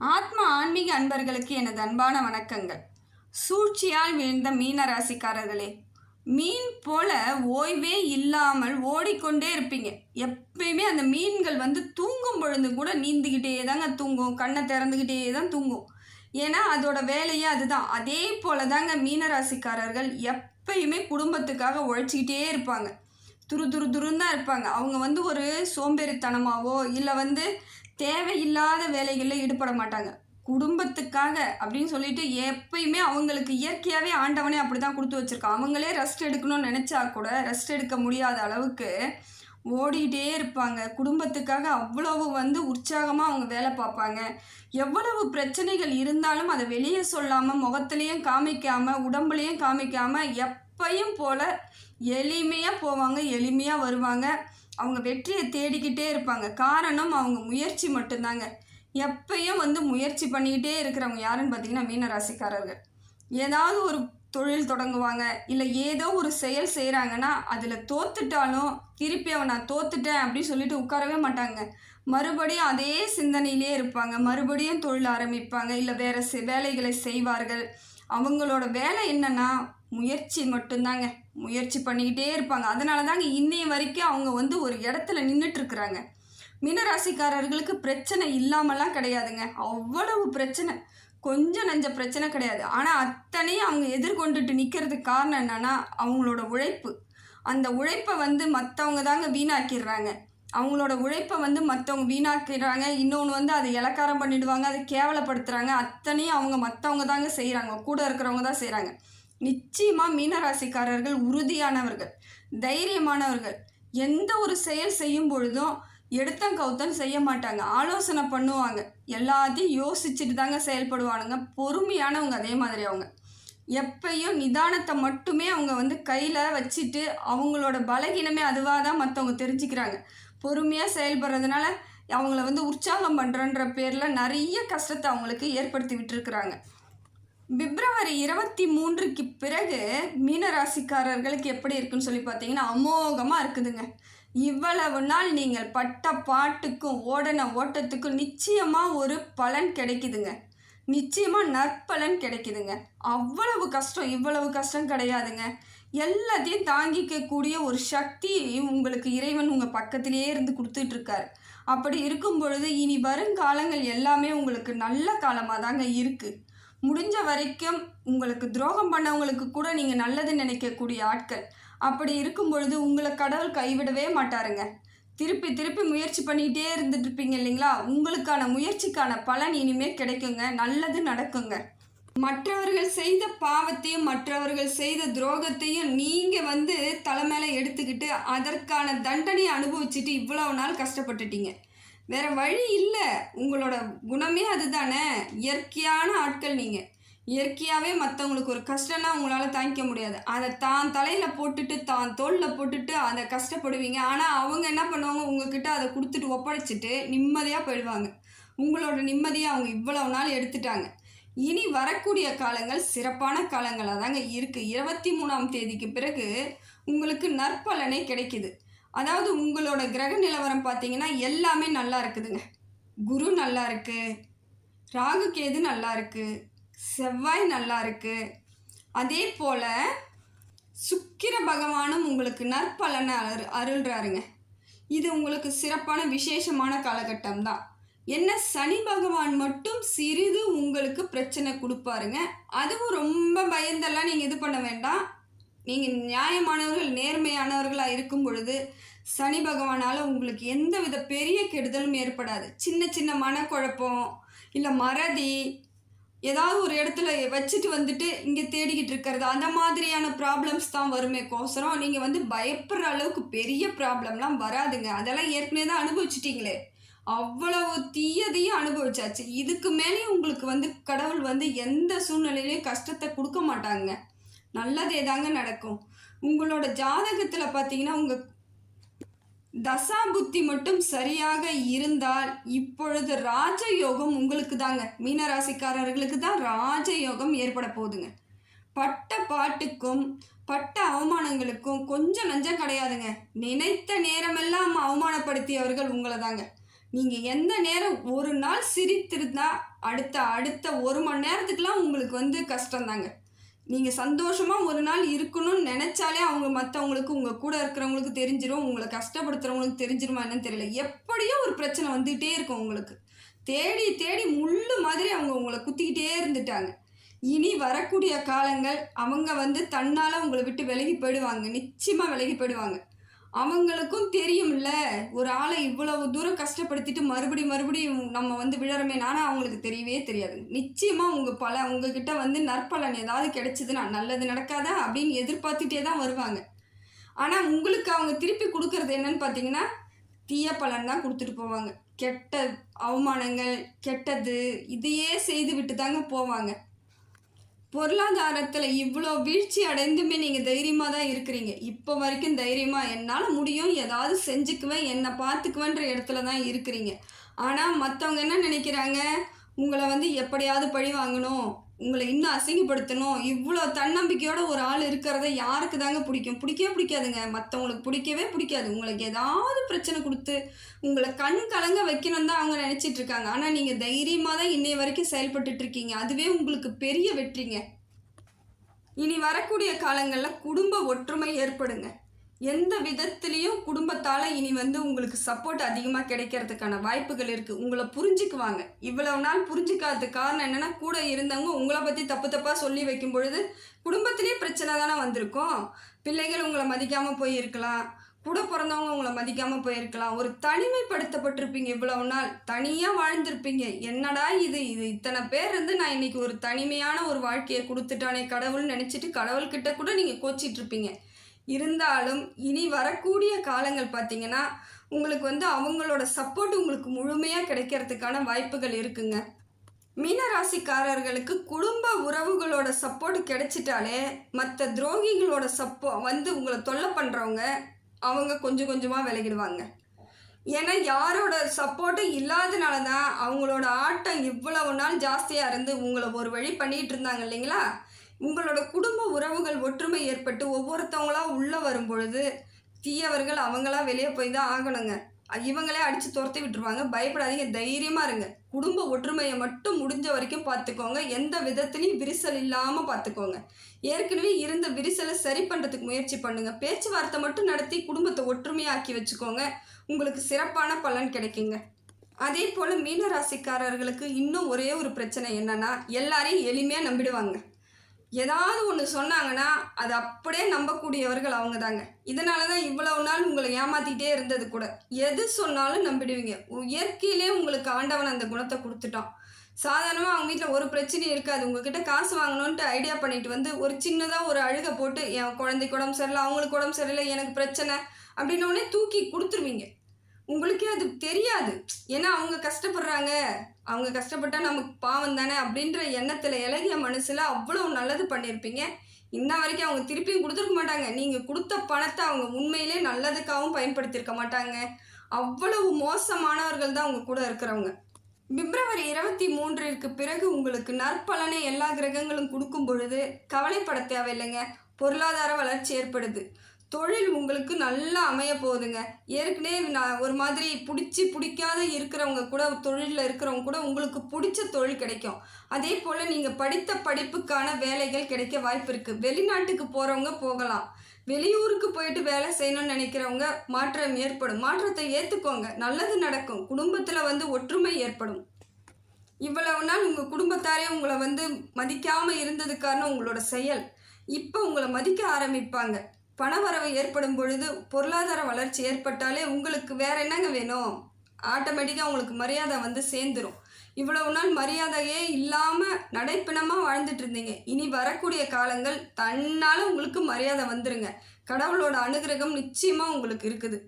ஆத்ம ஆன்மீக அன்பர்களுக்கு எனது அன்பான வணக்கங்கள். சூழ்ச்சியால் வீழ்ந்த மீன ராசிக்காரர்களே மீன் போல ஓய்வே இல்லாமல் ஓடிக்கொண்டே இருப்பீங்க. எப்பயுமே அந்த மீன்கள் வந்து தூங்கும் பொழுது கூட நீந்திக்கிட்டே தாங்க தூங்கும். கண்ணை திறந்துக்கிட்டே தான் தூங்கும். ஏன்னா அதோட வேலையே அதுதான். அதே போல தாங்க மீனராசிக்காரர்கள் எப்பயுமே குடும்பத்துக்காக உழைச்சிக்கிட்டே இருப்பாங்க. துரு துரு துருன்னு தான் இருப்பாங்க. அவங்க வந்து ஒரு சோம்பேறித்தனமாவோ இல்லை வந்து தேவையில்லாத வேலைகளில் ஈடுபட மாட்டாங்க. குடும்பத்துக்காக அப்படின்னு சொல்லிட்டு எப்பயுமே அவங்களுக்கு இயற்கையாகவே ஆண்டவனே அப்படி தான் கொடுத்து வச்சுருக்கான். அவங்களே ரெஸ்ட் எடுக்கணும்னு நினச்சா கூட ரெஸ்ட் எடுக்க முடியாத அளவுக்கு ஓடிக்கிட்டே இருப்பாங்க. குடும்பத்துக்காக அவ்வளவு வந்து உற்சாகமாக அவங்க வேலை பார்ப்பாங்க. எவ்வளவு பிரச்சனைகள் இருந்தாலும் அதை வெளியே சொல்லாமல் முகத்துலேயும் காமிக்காமல் உடம்புலையும் காமிக்காமல் எப்பையும் போல் எளிமையாக போவாங்க எளிமையாக வருவாங்க. அவங்க வெற்றியை தேடிக்கிட்டே இருப்பாங்க. காரணம் அவங்க முயற்சி மட்டும்தாங்க. எப்பயும் வந்து முயற்சி பண்ணிக்கிட்டே இருக்கிறவங்க யாருன்னு பார்த்தீங்கன்னா மீனராசிக்காரர்கள் ஏதாவது ஒரு தொழில் தொடங்குவாங்க. இல்லை ஏதோ ஒரு செயல் செய்கிறாங்கன்னா அதில் தோத்துட்டாலும் திருப்பி அவன் நான் தோத்துட்டேன் அப்படின்னு சொல்லிட்டு உட்காரவே மாட்டாங்க. மறுபடியும் அதே சிந்தனையிலே இருப்பாங்க. மறுபடியும் தொழில் ஆரம்பிப்பாங்க. இல்லை வேறு வேலைகளை செய்வார்கள். அவங்களோட வேலை என்னன்னா முயற்சி மட்டும்தாங்க. முயற்சி பண்ணிக்கிட்டே இருப்பாங்க. அதனால தாங்க இன்னைய வரைக்கும் அவங்க வந்து ஒரு இடத்துல நின்றுட்டுருக்குறாங்க மீனராசிக்காரர்களுக்கு பிரச்சனை இல்லாமலாம் கிடையாதுங்க. அவ்வளவு பிரச்சனை. கொஞ்சம் நஞ்ச பிரச்சனை கிடையாது. ஆனால் அத்தனையும் அவங்க எதிர்கொண்டுட்டு நிற்கிறதுக்கு காரணம் என்னன்னா அவங்களோட உழைப்பு. அந்த உழைப்பை வந்து மற்றவங்க தாங்க வீணாக்கிடுறாங்க. அவங்களோட உழைப்பை வந்து மற்றவங்க வீணாக்கிடுறாங்க. இன்னொன்று வந்து அதை இலக்காரம் பண்ணிடுவாங்க. அதை கேவலப்படுத்துகிறாங்க அத்தனையும் அவங்க மற்றவங்க தாங்க செய்கிறாங்க கூட இருக்கிறவங்க தான் செய்கிறாங்க நிச்சயமாக மீனராசிக்காரர்கள் உறுதியானவர்கள் தைரியமானவர்கள். எந்த ஒரு செயல் செய்யும் பொழுதும் எடுத்தம் கவுத்தம் செய்ய மாட்டாங்க. ஆலோசனை பண்ணுவாங்க. எல்லாத்தையும் யோசிச்சுட்டு தாங்க செயல்படுவானுங்க. பொறுமையானவங்க அதே மாதிரி அவங்க. எப்பயும் நிதானத்தை மட்டுமே அவங்க வந்து கையில் வச்சுட்டு அவங்களோட பலகீனமே அதுவாக தான் மற்றவங்க தெரிஞ்சுக்கிறாங்க. பொறுமையாக செயல்படுறதுனால அவங்கள வந்து உற்சாகம் பண்ணுறன்ற பேரில் நிறைய கஷ்டத்தை அவங்களுக்கு ஏற்படுத்தி விட்டுருக்குறாங்க. பிப்ரவரி இருபத்தி மூன்றுக்கு பிறகு மீனராசிக்காரர்களுக்கு எப்படி இருக்குன்னு சொல்லி பார்த்தீங்கன்னா அமோகமாக இருக்குதுங்க. இவ்வளவு நாள் நீங்கள் பட்ட பாட்டுக்கும் ஓடன ஓட்டத்துக்கும் நிச்சயமாக ஒரு பலன் கிடைக்குதுங்க. நிச்சயமாக நற்பலன் கிடைக்குதுங்க. அவ்வளவு கஷ்டம் இவ்வளவு கஷ்டம் கிடையாதுங்க. எல்லாத்தையும் தாங்கிக்கக்கூடிய ஒரு சக்தி உங்களுக்கு இறைவன் உங்கள் பக்கத்திலேயே இருந்து கொடுத்துட்ருக்காரு. அப்படி இருக்கும் பொழுது இனி வருங்காலங்கள் எல்லாமே உங்களுக்கு நல்ல காலமாக தாங்க இருக்குது முடிஞ்ச வரைக்கும் உங்களுக்கு துரோகம் பண்ணவங்களுக்கு கூட நீங்கள் நல்லது நினைக்கக்கூடிய ஆட்கள். அப்படி இருக்கும் பொழுது உங்களை கடவுள் கைவிடவே மாட்டாருங்க. திருப்பி திருப்பி முயற்சி பண்ணிக்கிட்டே இருந்துட்டு இருப்பீங்க இல்லைங்களா? உங்களுக்கான முயற்சிக்கான பலன் இனிமேல் கிடைக்குங்க. நல்லது நடக்குங்க. மற்றவர்கள் செய்த பாவத்தையும் மற்றவர்கள் செய்த துரோகத்தையும் நீங்கள் வந்து தலைமையில எடுத்துக்கிட்டு அதற்கான தண்டனையை அனுபவிச்சுட்டு இவ்வளவு நாள் கஷ்டப்பட்டுட்டீங்க. வேற வழி இல்லை. உங்களோட குணமே அதுதானே? இயற்கையான ஆட்கள் நீங்கள் இயற்கையாகவே மற்றவங்களுக்கு ஒரு கஷ்டம்னா உங்களால் தாங்கிக்க முடியாது. அதை தான் தலையில் போட்டுட்டு தான் தோளில் போட்டுட்டு அதை கஷ்டப்படுவீங்க. ஆனால் அவங்க என்ன பண்ணுவாங்க? உங்ககிட்ட அதை கொடுத்துட்டு ஒப்படைச்சிட்டு நிம்மதியாக போயிடுவாங்க. உங்களோட நிம்மதியை அவங்க இவ்வளவு நாள் எடுத்துட்டாங்க. இனி வரக்கூடிய காலங்கள் சிறப்பான காலங்களாக தாங்க இருக்குது இருபத்தி மூணாம் தேதிக்கு பிறகு உங்களுக்கு நற்பலனே கிடைக்குது. அதாவது உங்களோட கிரக நிலவரம் பார்த்தீங்கன்னா எல்லாமே நல்லா இருக்குதுங்க. குரு நல்லா இருக்குது ராகு கேது நல்லா இருக்குது செவ்வாய் நல்லா இருக்குது அதே போல் சுக்கிர பகவானும் உங்களுக்கு நற்பலனை அரு அருள்றாருங்க. இது உங்களுக்கு சிறப்பான விசேஷமான காலகட்டம் தான். என்ன சனி பகவான் மட்டும் சிறிது உங்களுக்கு பிரச்சனை கொடுப்பாருங்க. அதுவும் ரொம்ப பயந்தெல்லாம் நீங்கள் இது பண்ண வேண்டாம். நீங்கள் நியாயமானவர்கள் நேர்மையானவர்களாக இருக்கும் பொழுது சனி பகவானால் உங்களுக்கு எந்த வித பெரிய கெடுதலும் ஏற்படாது. சின்ன சின்ன மனக்குழப்பம் இல்லை மறதி ஏதாவது ஒரு இடத்துல வச்சுட்டு வந்துட்டு இங்கே தேடிக்கிட்டு இருக்கிறது அந்த மாதிரியான ப்ராப்ளம்ஸ் தான் வருமே கோசரம். நீங்கள் வந்து பயப்படுற அளவுக்கு பெரிய ப்ராப்ளம்லாம் வராதுங்க. அதெல்லாம் ஏற்கனவே தான் அனுபவிச்சிட்டிங்களே. அவ்வளவு தீயதையும் அனுபவிச்சாச்சு. இதுக்கு மேலேயும் உங்களுக்கு வந்து கடவுள் வந்து எந்த சூழ்நிலையிலையும் கஷ்டத்தை கொடுக்க மாட்டாங்க. நல்லதே தாங்க நடக்கும். உங்களோட ஜாதகத்தில் பார்த்தீங்கன்னா உங்கள் தசா புத்தி மட்டும் சரியாக இருந்தால் இப்பொழுது ராஜயோகம் உங்களுக்கு தாங்க. மீனராசிக்காரர்களுக்கு தான் ராஜயோகம் ஏற்பட போகுதுங்க. பட்ட பாட்டுக்கும் பட்ட அவமானங்களுக்கும் கொஞ்சம் நஞ்சம் கிடையாதுங்க. நினைத்த நேரமெல்லாம் அவமானப்படுத்தியவர்கள் உங்களை தாங்க. நீங்கள் எந்த நேரம் ஒரு நாள் சிரித்திருந்தா அடுத்த அடுத்த ஒரு மணி நேரத்துக்குலாம் உங்களுக்கு வந்து கஷ்டம்தாங்க. நீங்கள் சந்தோஷமாக ஒரு நாள் இருக்கணும்னு நினச்சாலே அவங்க மற்றவங்களுக்கு உங்கள் கூட இருக்கிறவங்களுக்கு தெரிஞ்சிடும் உங்களை கஷ்டப்படுத்துகிறவங்களுக்கு தெரிஞ்சிருமா என்னன்னு தெரியல. எப்படியோ ஒரு பிரச்சனை வந்துகிட்டே இருக்கும் உங்களுக்கு. தேடி தேடி முள்ளு மாதிரி அவங்க உங்களை குத்திக்கிட்டே இருந்துட்டாங்க. இனி வரக்கூடிய காலங்கள் அவங்க வந்து தன்னால் உங்களை விட்டு விலகி போயிடுவாங்க. நிச்சயமாக விலகி போயிடுவாங்க. அவங்களுக்கும் தெரியும்ல ஒரு ஆளை இவ்வளவு தூரம் கஷ்டப்படுத்திட்டு மறுபடி மறுபடியும் நம்ம வந்து விழறமே ஆனால் அவங்களுக்கு தெரியவே தெரியாது. நிச்சயமாக உங்கள் பல உங்ககிட்ட வந்து நற்பலன் ஏதாவது கிடைச்சதுன்னா நல்லது நடக்காதா அப்படின்னு எதிர்பார்த்துட்டே தான் வருவாங்க. ஆனால் உங்களுக்கு அவங்க திருப்பி கொடுக்கறது என்னன்னு பார்த்தீங்கன்னா தீய பலன் தான் கொடுத்துட்டு போவாங்க. கெட்ட அவமானங்கள் கெட்டது இதையே செய்து விட்டு தாங்க போவாங்க. பொருளாதாரத்தில் இவ்வளோ வீழ்ச்சி அடைந்துமே நீங்கள் தைரியமாக தான் இருக்கிறீங்க. இப்போ வரைக்கும் தைரியமாக என்னால் முடியும் ஏதாவது செஞ்சுக்குவேன் என்னை பார்த்துக்குவேன்ற இடத்துல தான் இருக்கிறீங்க. ஆனால் மற்றவங்க என்ன நினைக்கிறாங்க? உங்களை வந்து எப்படியாவது பழி வாங்கணும். உங்களை இன்னும் அசிங்கப்படுத்தணும். இவ்வளோ தன்னம்பிக்கையோட ஒரு ஆள் இருக்கிறத யாருக்கு தாங்க பிடிக்கும்? பிடிக்கவே பிடிக்காதுங்க. மற்றவங்களுக்கு பிடிக்கவே பிடிக்காது. உங்களுக்கு ஏதாவது பிரச்சனை கொடுத்து உங்களை கண் கலங்க வைக்கணும் தான் அவங்க நினச்சிட்டு இருக்காங்க. ஆனால் நீங்கள் தைரியமாக தான் இன்னைய வரைக்கும் செயல்பட்டுட்டு இருக்கீங்க. அதுவே உங்களுக்கு பெரிய வெற்றிங்க. இனி வரக்கூடிய காலங்களில் குடும்ப ஒற்றுமை ஏற்படுங்க. எந்த விதத்துலேயும் குடும்பத்தால் இனி வந்து உங்களுக்கு சப்போர்ட் அதிகமாக கிடைக்கிறதுக்கான வாய்ப்புகள் இருக்குது உங்களை புரிஞ்சுக்குவாங்க. இவ்வளவு நாள் புரிஞ்சுக்காததுக்கு காரணம் என்னென்னா கூட இருந்தவங்க உங்களை பற்றி தப்பு தப்பாக சொல்லி வைக்கும் பொழுது குடும்பத்திலே பிரச்சனை தானே வந்திருக்கும். பிள்ளைகள் உங்களை மதிக்காமல் போயிருக்கலாம். கூட பிறந்தவங்க உங்களை மதிக்காமல் போயிருக்கலாம். ஒரு தனிமைப்படுத்தப்பட்டிருப்பீங்க இவ்வளவு நாள். தனியாக வாழ்ந்திருப்பீங்க. என்னடா இது? இது இத்தனை பேர் இருந்து நான் இன்னைக்கு ஒரு தனிமையான ஒரு வாழ்க்கையை கொடுத்துட்டானே கடவுள்னு நினச்சிட்டு கடவுள்கிட்ட கூட நீங்கள் கோச்சிட்ருப்பீங்க இருப்பீங்க. இருந்தாலும் இனி வரக்கூடிய காலங்கள் பார்த்தீங்கன்னா உங்களுக்கு வந்து அவங்களோட சப்போர்ட் உங்களுக்கு முழுமையாக கிடைக்கிறதுக்கான வாய்ப்புகள் இருக்குங்க. மீனராசிக்காரர்களுக்கு குடும்ப உறவுகளோட சப்போர்ட் கிடைச்சிட்டாலே மற்ற துரோகிகளோட சப்போ வந்து உங்களை தொல்லை பண்ணுறவங்க அவங்க கொஞ்சம் கொஞ்சமாக விலகிடுவாங்க. ஏன்னா யாரோட சப்போர்ட்டும் இல்லாதனால தான் அவங்களோட ஆட்டம் இவ்வளவு நாள் ஜாஸ்தியாக இருந்து உங்களை ஒரு வழி பண்ணிகிட்டு இருந்தாங்க இல்லைங்களா? உங்களோட குடும்ப உறவுகள் ஒற்றுமை ஏற்பட்டு ஒவ்வொருத்தவங்களா உள்ளே வரும் பொழுது தீயவர்கள் அவங்களா வெளியே போய் தான் ஆகணுங்க. இவங்களே அடித்து துரத்தி விட்டுருவாங்க. பயப்படாதீங்க. தைரியமாக இருங்க. குடும்ப ஒற்றுமையை மட்டும் முடிஞ்ச வரைக்கும் பார்த்துக்கோங்க. எந்த விதத்துலையும் விரிசல் இல்லாமல் பார்த்துக்கோங்க. ஏற்கனவே இருந்த விரிசலை சரி பண்ணுறதுக்கு முயற்சி பண்ணுங்க. பேச்சுவார்த்தை மட்டும் நடத்தி குடும்பத்தை ஒற்றுமையாக்கி வச்சுக்கோங்க. உங்களுக்கு சிறப்பான பலன் கிடைக்குங்க. அதே போல் மீனராசிக்காரர்களுக்கு இன்னும் ஒரே ஒரு பிரச்சனை என்னன்னா எல்லாரையும் எளிமையாக நம்பிடுவாங்க. ஏதாவது ஒன்று சொன்னாங்கன்னா அது அப்படியே நம்பக்கூடியவர்கள் அவங்க தாங்க இதனால தான் இவ்வளவு நாள் உங்களை ஏமாத்திட்டே இருந்தது கூட. எது சொன்னாலும் நம்பிடுவீங்க. இயற்கையிலே உங்களுக்கு ஆண்டவன் அந்த குணத்தை கொடுத்துட்டான். சாதாரணமாக அவங்க வீட்டில் ஒரு பிரச்சனையும் இருக்காது. உங்ககிட்ட காசு வாங்கணுன்ட்டு ஐடியா பண்ணிட்டு வந்து ஒரு சின்னதாக ஒரு அழுகை போட்டு என் குழந்தைக்கு உடம்பு சரியில்லை அவங்களுக்கு உடம்பு சரியில்லை எனக்கு பிரச்சனை அப்படின்னோடனே தூக்கி கொடுத்துருவீங்க. உங்களுக்கே அது தெரியாது. ஏன்னா அவங்க கஷ்டப்படுறாங்க. அவங்க கஷ்டப்பட்டா நமக்கு பாவம் தானே அப்படின்ற எண்ணத்தில் இலகிய மனசில் அவ்வளோ நல்லது பண்ணியிருப்பீங்க. இன்ன வரைக்கும் அவங்க திருப்பியும் கொடுத்துருக்க மாட்டாங்க. நீங்கள் கொடுத்த பணத்தை அவங்க உண்மையிலே நல்லதுக்காகவும் பயன்படுத்தியிருக்க மாட்டாங்க. அவ்வளவு மோசமானவர்கள் தான் அவங்க கூட இருக்கிறவங்க. பிப்ரவரி இருபத்தி மூன்றிற்கு பிறகு உங்களுக்கு நற்பலனை எல்லா கிரகங்களும் கொடுக்கும் பொழுது கவலைப்பட தேவையில்லைங்க. பொருளாதார வளர்ச்சி ஏற்படுது. தொழில் உங்களுக்கு நல்லா அமைய போகுதுங்க. ஏற்கனவே நான் ஒரு மாதிரி பிடிச்சி பிடிக்காத இருக்கிறவங்க கூட தொழிலில் இருக்கிறவங்க கூட உங்களுக்கு பிடிச்ச தொழில் கிடைக்கும். அதே போல் நீங்கள் படித்த படிப்புக்கான வேலைகள் கிடைக்க வாய்ப்பு இருக்குது வெளிநாட்டுக்கு போகிறவங்க போகலாம். வெளியூருக்கு போயிட்டு வேலை செய்யணும்னு நினைக்கிறவங்க மாற்றம் ஏற்படும். மாற்றத்தை ஏற்றுக்கோங்க நல்லது நடக்கும். குடும்பத்தில் வந்து ஒற்றுமை ஏற்படும். இவ்வளவு நாள் உங்கள் குடும்பத்தாரே உங்களை வந்து மதிக்காமல் இருந்தது காரணம் உங்களோட செயல். இப்போ உங்களை மதிக்க ஆரம்பிப்பாங்க. பணவரவு ஏற்படும் பொழுது பொருளாதார வளர்ச்சி ஏற்பட்டாலே உங்களுக்கு வேற என்னங்க வேணும்? ஆட்டோமேட்டிக்காக உங்களுக்கு மரியாதை வந்து சேர்ந்துடும் இவ்வளவு நாள் மரியாதையே இல்லாமல் நடைப்பிணமாக வாழ்ந்துட்டு இருந்தீங்க. இனி வரக்கூடிய காலங்கள் தன்னால் உங்களுக்கு மரியாதை வந்துருங்க. கடவுளோட அனுகிரகம் நிச்சயமாக உங்களுக்கு இருக்குது.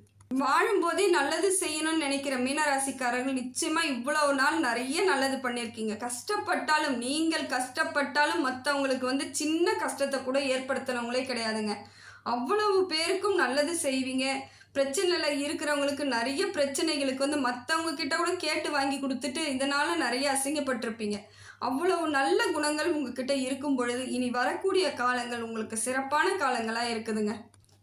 வாழும்போதே நல்லது செய்யணும்னு நினைக்கிற மீனராசிக்காரர்கள் நிச்சயமாக இவ்வளவு நாள் நிறைய நல்லது பண்ணியிருக்கீங்க. கஷ்டப்பட்டாலும் நீங்கள் கஷ்டப்பட்டாலும் மற்றவங்களுக்கு வந்து சின்ன கஷ்டத்தை கூட ஏற்படுத்தினவங்களே கிடையாதுங்க. அவ்வளவு பேருக்கும் நல்லது செய்வீங்க. பிரச்சனையில் இருக்கிறவங்களுக்கு நிறைய பிரச்சனைகளுக்கு வந்து மற்றவங்க கிட்ட கூட கேட்டு வாங்கி கொடுத்துட்டு இதனால் நிறைய அசிங்கப்பட்டிருப்பீங்க. அவ்வளவு நல்ல குணங்கள் உங்ககிட்ட இருக்கும் பொழுது இனி வரக்கூடிய காலங்கள் உங்களுக்கு சிறப்பான காலங்களாக இருக்குதுங்க.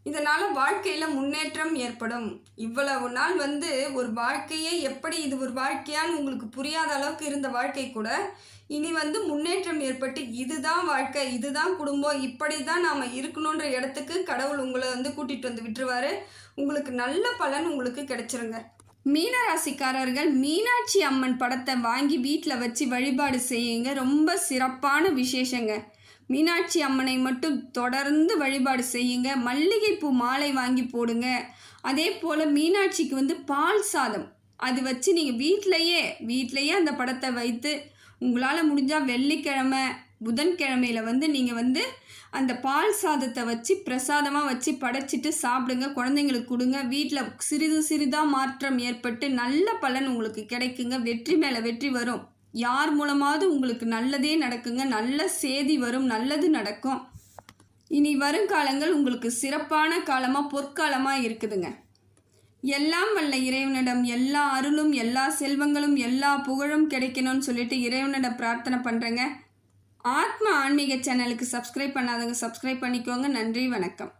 இதனால் வாழ்க்கையில் முன்னேற்றம் ஏற்படும். இவ்வளவு நாள் வந்து ஒரு வாழ்க்கையே எப்படி இது ஒரு வாழ்க்கையான்னு உங்களுக்கு புரியாத அளவுக்கு இருந்த வாழ்க்கை கூட இனி வந்து முன்னேற்றம் ஏற்பட்டு இதுதான் வாழ்க்கை இதுதான் குடும்பம் இப்படி தான் நாம் இருக்கணுன்ற இடத்துக்கு கடவுள் உங்களை வந்து கூட்டிகிட்டு வந்து விட்டுருவாரு. உங்களுக்கு நல்ல பலன் உங்களுக்கு கிடைச்சிருங்க. மீனராசிக்காரர்கள் மீனாட்சி அம்மன் படத்தை வாங்கி வீட்டில் வச்சு வழிபாடு செய்யுங்க. ரொம்ப சிறப்பான விசேஷங்க. மீனாட்சி அம்மனை மட்டும் தொடர்ந்து வழிபாடு செய்யுங்க. மல்லிகைப்பூ மாலை வாங்கி போடுங்க. அதே போல் மீனாட்சிக்கு வந்து பால் சாதம். அது வச்சு நீங்கள் வீட்டிலையே வீட்டிலையே அந்த படத்தை வைத்து உங்களால் முடிஞ்சால் வெள்ளிக்கிழமை புதன்கிழமையில் வந்து நீங்கள் வந்து அந்த பால் சாதத்தை வச்சு பிரசாதமாக வச்சு படைச்சிட்டு சாப்பிடுங்க. குழந்தைங்களுக்கு கொடுங்க. வீட்டில் சிறிது சிறிதாக மாற்றம் ஏற்பட்டு நல்ல பலன் உங்களுக்கு கிடைக்குங்க. வெற்றி மேலே வெற்றி வரும். யார் மூலமாவது உங்களுக்கு நல்லதே நடக்குங்க. நல்ல சேதி வரும். நல்லது நடக்கும். இனி வருங்காலங்கள் உங்களுக்கு சிறப்பான காலமாக பொற்காலமாக இருக்குதுங்க. எல்லாம் வல்ல இறைவனிடம் எல்லா அருளும் எல்லா செல்வங்களும் எல்லா புகழும் கிடைக்கணும்னு சொல்லிட்டு இறைவனிடம் பிரார்த்தனை பண்ணுறேங்க ஆத்ம ஆன்மீக சேனலுக்கு சப்ஸ்கிரைப் பண்ணாதவங்க சப்ஸ்கிரைப் பண்ணிக்கோங்க. நன்றி வணக்கம்.